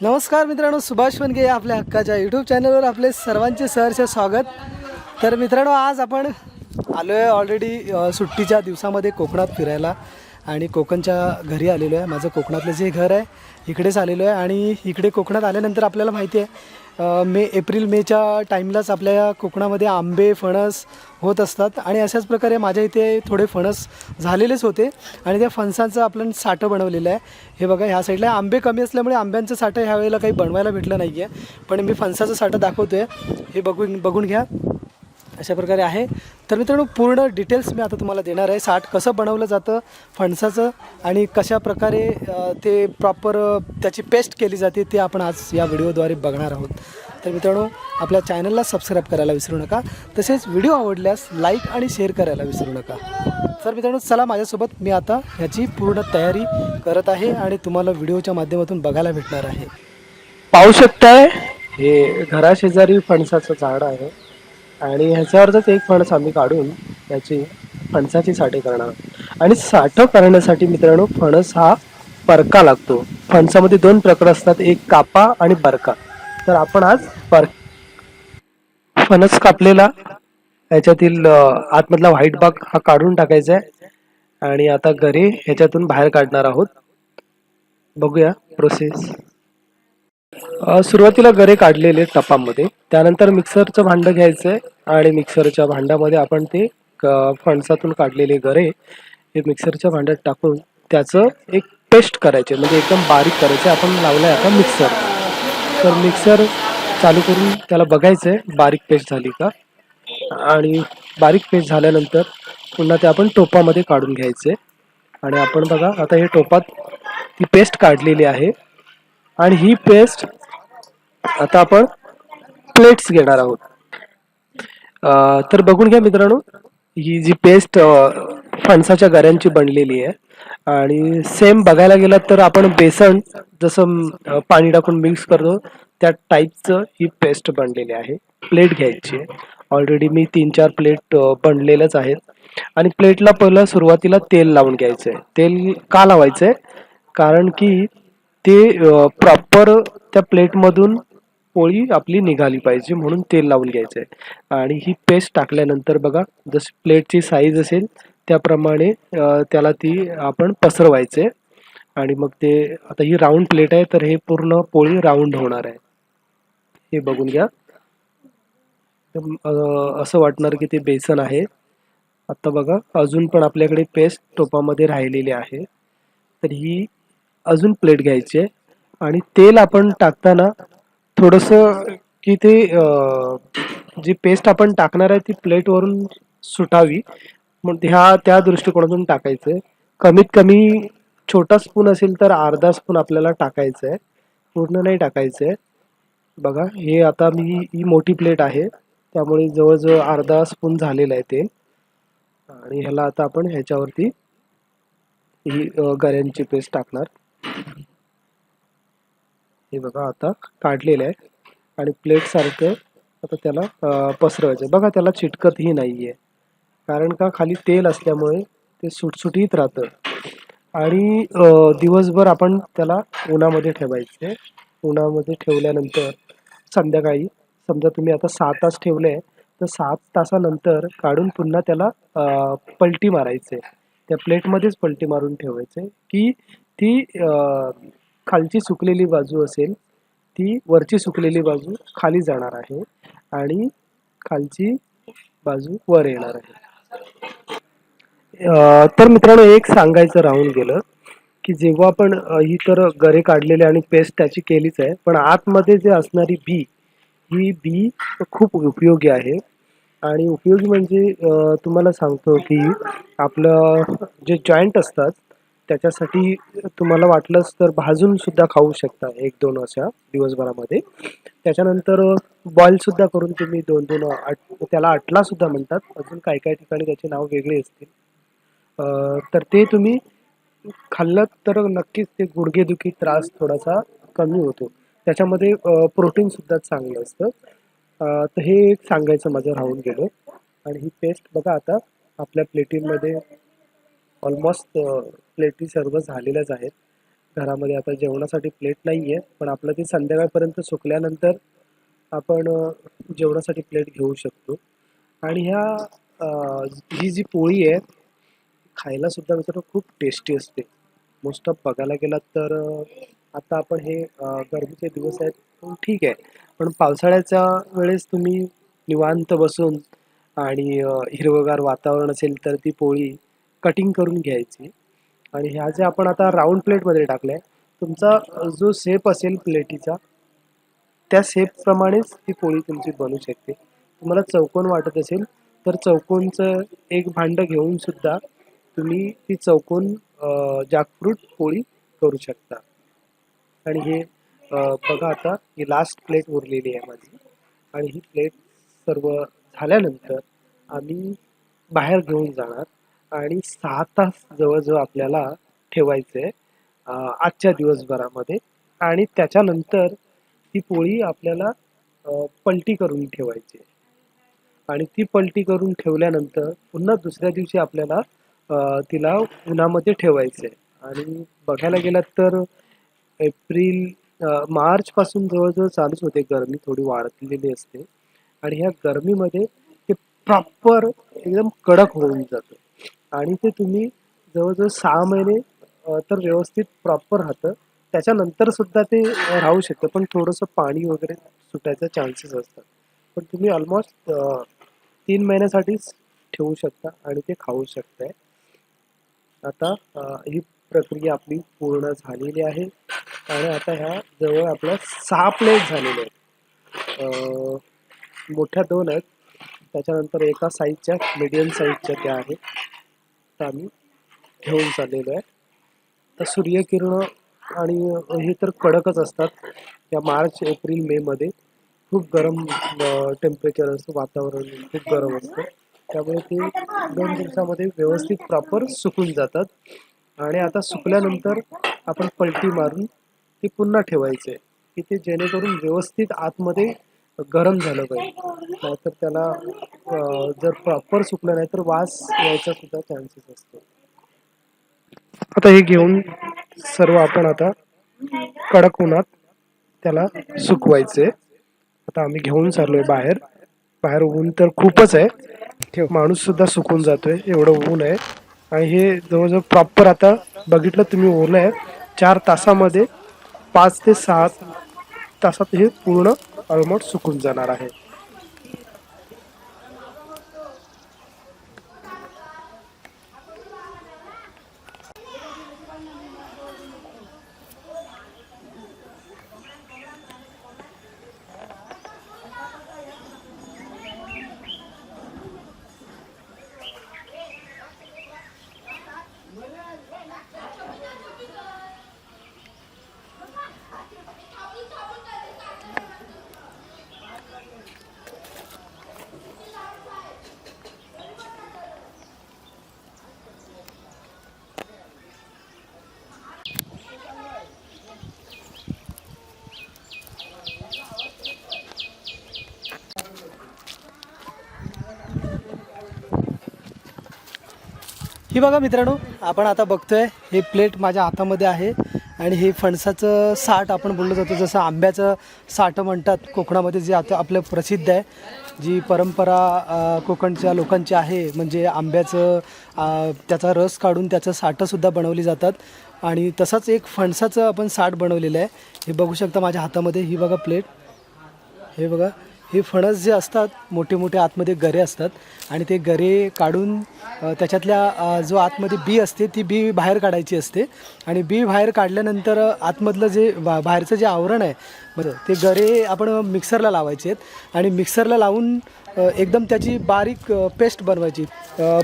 नमस्कार मित्रांनो सुभाष वनगे या आपल्या हक्काच्या यूट्यूब चॅनलवर आपले सर्वांचे सहर्ष स्वागत. तर मित्रांनो आज आपण आलो आहे ऑलरेडी सुट्टीच्या दिवसामध्ये कोकणात फिरायला आणि कोकणच्या घरी आलेलो आहे माझं कोकणातलं जे घर आहे इकडेच आलेलो आहे आणि इकडे कोकणात आल्यानंतर आपल्याला माहिती आहे मे एप्रिल मेच्या टाईमलाच आपल्या कोकणामध्ये आंबे फणस होत असतात. आणि अशाच प्रकारे माझ्या इथे थोडे फणस झालेलेच होते. आणि त्या फणसाचं आपण साठं बनवलेलं आहे. हे बघा ह्या साईडला आंबे कमी असल्यामुळे आंब्यांचं साठं ह्या वेळेला काही बनवायला भेटलं नाही आहे पण मी फणसाचं साठं दाखवतो आहे हे बघून बघून घ्या. अशा प्रकारे आहे. तर मित्रांनो पूर्ण डिटेल्स मी आता तुम्हाला देणार आहे. साठ कसं बनवलं जातं फणसाचं आणि कशा प्रकारे ते प्रॉपर त्याची पेस्ट केली जाते ते आपण आज या व्हिडिओद्वारे बघणार आहोत. तर मित्रांनो आपल्या चॅनलला सबस्क्राईब करायला विसरू नका. तसेच व्हिडिओ आवडल्यास लाईक आणि शेअर करायला विसरू नका. तर मित्रांनो चला माझ्यासोबत मी आता ह्याची पूर्ण तयारी करत आहे आणि तुम्हाला व्हिडिओच्या माध्यमातून बघायला भेटणार आहे. पाहू शकताय हे घराशेजारी फणसाचं झाड आहे. आणि ह्याच्यावरच एक फणस आम्ही काढून त्याची फणसाची साठे करणार. आणि साठं करण्यासाठी मित्रांनो फणस हा परका लागतो. फणसामध्ये दोन प्रकार असतात एक कापा आणि बरका तर आपण आज पर फणस कापलेला याच्यातील आतमधला व्हाईट भाग हा काढून टाकायचा आहे. आणि आता घरी ह्याच्यातून बाहेर काढणार आहोत. बघूया प्रोसेस. सुरुवातीला गरे काढलेले टपामध्ये. त्यानंतर मिक्सरचं भांडं घ्यायचं आहे आणि मिक्सरच्या भांड्यामध्ये आपण ते क- फणसातून काढलेले गरे हे मिक्सरच्या भांड्यात टाकून त्याचं एक पेस्ट करायचे. म्हणजे एकदम बारीक करायचं. आपण लावलाय आता मिक्सर. तर मिक्सर चालू करून त्याला बघायचं आहे बारीक पेस्ट झाली का? आणि बारीक पेस्ट झाल्यानंतर पुन्हा ते आपण टोपामध्ये काढून घ्यायचे. आणि आपण बघा आता हे टोपात ती पेस्ट काढलेली आहे. आणि ही पेस्ट आता आपण प्लेट्स घेणार आहोत. तर बघून घ्या मित्रांनो ही जी पेस्ट फणसाच्या गऱ्यांची बनलेली आहे. आणि सेम बघायला गेलं तर आपण बेसन जसं पाणी टाकून मिक्स करतो त्या टाईपचं ही पेस्ट बनलेली आहे. प्लेट घ्यायची आहे. ऑलरेडी मी तीन चार प्लेट बनलेल्याच आहेत. आणि प्लेटला पहिलं सुरुवातीला तेल लावून घ्यायचं आहे तेल का लावायचं आहे कारण की ते प्रॉपर त्या प्लेटमधून पोळी आपली निघाली पाहिजे म्हणून तेल लावून घ्यायचं आहे आणि ही पेस्ट टाकल्यानंतर बघा जशी प्लेटची साईज असेल त्याप्रमाणे त्याला ती आपण पसरवायचे. आणि मग ते आता ही राऊंड प्लेट आहे तर हे पूर्ण पोळी राऊंड होणार आहे. हे बघून घ्या. असं वाटणार की ते बेसन आहे. आता बघा अजून पण आपल्याकडे पेस्ट टोपामध्ये राहिलेली आहे. तर ही अजून प्लेट घ्यायची आहे. आणि तेल आपण टाकताना थोडंसं की ते जी पेस्ट आपण टाकणार आहे ती प्लेटवरून सुटावी. मग ह्या त्या दृष्टिकोनातून टाकायचं आहे कमीत कमी छोटा स्पून असेल तर अर्धा स्पून आपल्याला टाकायचं आहे पूर्ण नाही टाकायचं आहे बघा हे आता मी ही मोठी प्लेट आहे. त्यामुळे जवळजवळ अर्धा स्पून झालेलं आहे तेल. आणि ह्याला आता आपण ह्याच्यावरती ही गऱ्यांची पेस्ट टाकणार. हे बघा आता काढलेलं आहे. आणि प्लेट सारखं आता त्याला पसरवायचं बघा त्याला चिटकतही नाही आहे कारण का? खाली तेल असल्यामुळे ते सुटसुटीत राहतं. आणि दिवसभर आपण त्याला उन्हामध्ये ठेवायचे. उन्हामध्ये ठेवल्यानंतर संध्याकाळी समजा तुम्ही आता सहा तास ठेवले तर सात तासानंतर काढून पुन्हा त्याला पलटी मारायचे. त्या प्लेटमध्येच पलटी मारून ठेवायचे की ती खालची सुकलेली बाजू असेल ती वरची सुकलेली बाजू खाली जाणार आहे आणि खालची बाजू वर येणार आहे. तर मित्रांनो एक सांगायचं राहून गेलं की जेव्हा आपण ही तर गरे काढलेले आणि पेस्ट त्याची केलीच आहे पण आतमध्ये जे असणारी बी ही बी खूप उपयोगी आहे. आणि उपयोगी म्हणजे तुम्हाला सांगतो की आपलं जे जॉईंट असतात त्याच्यासाठी तुम्हाला वाटलंच तर भाजून सुद्धा खाऊ शकता एक दोन अशा दिवसभरामध्ये. त्याच्यानंतर बॉईल सुद्धा करून तुम्ही दोन दोन आट त्याला अटला सुद्धा म्हणतात. अजून काही काही ठिकाणी त्याचे नाव वेगळे असतील. तर ते तुम्ही खाल्लं तर नक्कीच ते गुडघेदुखी त्रास थोडासा कमी होतो. त्याच्यामध्ये प्रोटीन सुद्धा चांगलं असतं. तर हे एक सांगायचं माझं राहून गेलं. आणि ही पेस्ट बघा आता आपल्या प्लेटीमध्ये ऑलमोस्ट प्लेटी सर्व झालेल्याच आहेत. घरामध्ये आता जेवणासाठी प्लेट नाही आहे पण आपलं ते संध्याकाळपर्यंत सुकल्यानंतर आपण जेवणासाठी प्लेट घेऊ शकतो. आणि ह्या ही जी पोळी आहे खायला सुद्धा मित्रांनो खूप टेस्टी असते. मोस्ट ऑफ बघायला गेलात तर आता आपण हे गरमीचे दिवस आहेत ठीक आहे. पण पावसाळ्याच्या वेळेस तुम्ही निवांत बसून आणि हिरवगार हिरवंगार वातावरण असेल तर ती पोळी कटिंग करून घ्यायची. आणि ह्या जे आपण आता राऊंड प्लेटमध्ये टाकल्या तुमचा जो शेप असेल प्लेटीचा त्या शेपप्रमाणेच ती पोळी तुमची बनू शकते. तुम्हाला चौकोन वाटत असेल तर चौकोनचं एक भांडं घेऊन सुद्धा तुम्ही ती चौकोन जॅकफ्रूट पोळी करू शकता. आणि हे बघा आता ही लास्ट प्लेट उरलेली आहे माझी. आणि ही प्लेट सर्व झाल्यानंतर आम्ही बाहेर घेऊन जाणार. आणि सहा तास जवळजवळ आपल्याला ठेवायचं आहे आजच्या दिवसभरामध्ये. आणि त्याच्यानंतर ती पोळी आपल्याला पलटी करून ठेवायची. आणि ती पलटी करून ठेवल्यानंतर पुन्हा दुसऱ्या दिवशी आपल्याला तिला उन्हामध्ये ठेवायचं आहे आणि बघायला गेलात तर एप्रिल मार्च मार्चपासून जवळजवळ चालूच होते गरमी थोडी वाढलेली असते. आणि ह्या गरमीमध्ये ते प्रॉपर एकदम कडक होऊन जातं. आणि ते तुम्ही जवळजवळ सहा महिने तर व्यवस्थित प्रॉपर राहतं. त्याच्यानंतर सुद्धा ते राहू शकतं. पण थोडंसं पाणी वगैरे सुटायचा चान्सेस असतात. पण तुम्ही ऑलमोस्ट तीन महिन्यासाठीच ठेवू शकता आणि ते खाऊ शकताय. आता ही प्रक्रिया आपली पूर्ण झालेली आहे. आणि आता ह्या जवळ आपल्या सहा प्लेट झालेल्या आहेत. मोठ्या दोन आहेत. त्याच्यानंतर एका साईजच्या मिडियम साईजच्या त्या आहेत. आत्ता आम्ही घेऊन चाललेलो आहे. तर सूर्यकिरण आणि हे तर कडकच असतात. या मार्च एप्रिल मे मध्ये खूप गरम टेम्परेचर असतं वातावरण खूप गरम असतं. त्यामुळे ते दोन दिवसामध्ये व्यवस्थित प्रॉपर सुकून जातात. आणि आता सुकल्यानंतर आपण पलटी मारून ते पुन्हा ठेवायचे. की ते जेणेकरून व्यवस्थित आतमध्ये गरम झालं पाहिजे. नाहीतर त्याला जर प्रॉपर सुकलं नाही तर वास यायचा सुद्धा चान्सेस असतो. आता हे घेऊन सर्व आपण आता कडक उन्हात त्याला सुकवायचे. आता आम्ही घेऊन चाललोय बाहेर. बाहेर ऊन तर खूपच आहे. माणूस सुद्धा सुकून जातोय. एवढं ऊन आहे. आणि हे जवळजवळ प्रॉपर आता बघितलं तुम्ही ओलं आहे चार तासामध्ये पाच ते सहा तासात हे पूर्ण अळमट सुकून जाणार आहे. ही बघा मित्रांनो आपण आता बघतोय हे प्लेट माझ्या हातामध्ये आहे आणि हे फणसाचं साठ आपण बोललो जातो जसं आंब्याचं साठं म्हणतात कोकणामध्ये जे आता आपलं प्रसिद्ध आहे जी परंपरा कोकणच्या लोकांची आहे म्हणजे आंब्याचं त्याचा रस काढून त्याचं साठंसुद्धा बनवली जातात. आणि तसंच एक फणसाचं आपण साठ बनवलेलं आहे. हे बघू शकता माझ्या हातामध्ये ही बघा प्लेट. हे बघा हे फणस जे असतात मोठे मोठे आतमध्ये गरे असतात आणि ते गरे काढून त्याच्यातल्या जो आतमध्ये बी असते ती बी बाहेर काढायची असते. आणि बी बाहेर काढल्यानंतर आतमधलं जे बा बाहेरचं जे आवरण आहे बरं ते गरे आपण मिक्सरला लावायचे आहेत. आणि मिक्सरला लावून एकदम त्याची बारीक पेस्ट बनवायची.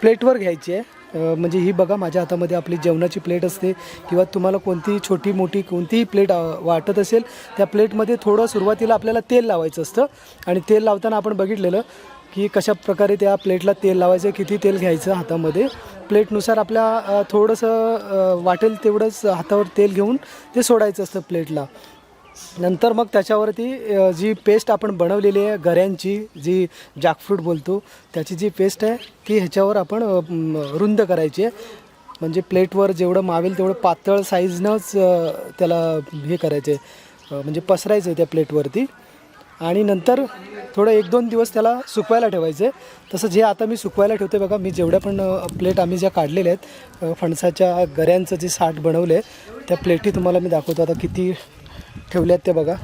प्लेटवर घ्यायची आहे. म्हणजे ही बघा माझ्या हातामध्ये आपली जेवणाची प्लेट असते किंवा तुम्हाला कोणतीही छोटी मोठी कोणतीही प्लेट वाटत असेल त्या प्लेटमध्ये थोडं सुरुवातीला आपल्याला तेल लावायचं असतं. आणि तेल लावताना आपण बघितलेलं की कशा प्रकारे त्या प्लेटला तेल लावायचं किती तेल घ्यायचं हातामध्ये. प्लेटनुसार आपल्या थोडंसं वाटेल तेवढंच हातावर तेल घेऊन ते सोडायचं असतं प्लेटला. नंतर मग त्याच्यावरती जी पेस्ट आपण बनवलेली आहे गऱ्यांची जी जॅकफ्रूट बोलतो त्याची जी पेस्ट आहे ती ह्याच्यावर आपण रुंद करायची आहे. म्हणजे प्लेटवर जेवढं मावेल तेवढं पातळ साईजनंच त्याला हे करायचे म्हणजे पसरायचं आहे त्या प्लेटवरती. आणि नंतर थोडं एक दोन दिवस त्याला सुकवायला ठेवायचे तसं जे आता मी सुकवायला ठेवते बघा. मी जेवढ्या पण प्लेट आम्ही ज्या काढलेल्या आहेत फणसाच्या गऱ्यांचं जे साठ बनवले त्या प्लेटी तुम्हाला मी दाखवतो. आता किती ठेवल्या आहेत ते बघा.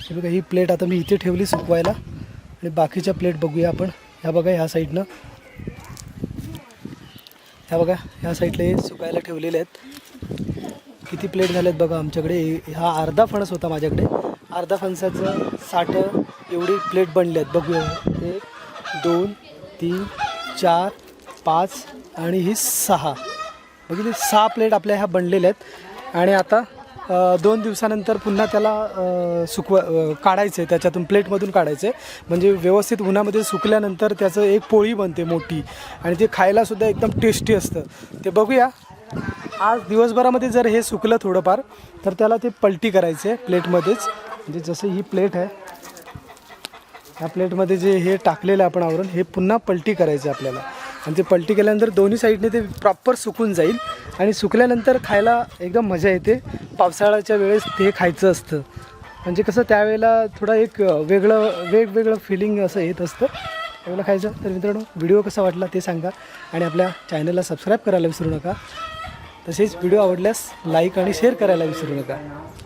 हे बघा ही प्लेट आता मी इथे ठेवली सुकवायला. आणि बाकीच्या प्लेट बघूया आपण. ह्या बघा ह्या साईडनं ह्या बघा ह्या साईडला हे सुकायला ठेवलेले आहेत. किती प्लेट झाल्यात बघा आमच्याकडे. हा अर्धा फणस होता माझ्याकडे. अर्धा फणसाचं साठ एवढी प्लेट बनले आहेत. बघूया. एक दोन तीन चार पाच आणि ही सहा. बघितली सहा प्लेट आपल्या ह्या बनलेल्या आहेत. आणि आता दोन दिवसानंतर पुन्हा त्याला सुकव सुकवा काढायचं आहे त्याच्यातून प्लेटमधून काढायचं आहे म्हणजे व्यवस्थित उन्हामध्ये सुकल्यानंतर त्याचं एक पोळी बनते मोठी. आणि ते खायलासुद्धा एकदम टेस्टी असतं. ते बघूया. आज दिवसभरामध्ये जर हे सुकलं थोडंफार तर त्याला ते पलटी करायचे प्लेटमध्येच म्हणजे जसं ही प्लेट आहे ह्या प्लेटमध्ये जे हे टाकलेलं आहे आपण आवरण हे पुन्हा पलटी करायचं आपल्याला. आणि ते पलटी केल्यानंतर दोन्ही साईडने ते प्रॉपर सुकून जाईल. आणि सुकल्यानंतर खायला एकदम मजा येते. पावसाळ्याच्या वेळेस ते खायचं असतं. म्हणजे कसं त्यावेळेला थोडा एक वेगळं वेगवेगळं फिलिंग असं येत असतं. त्यावेळेला खायचं. तर मित्रांनो व्हिडिओ कसा वाटला ते सांगा. आणि आपल्या चॅनलला सबस्क्राईब करायला विसरू नका. तसेच व्हिडिओ आवडल्यास लाईक आणि शेअर करायला विसरू नका.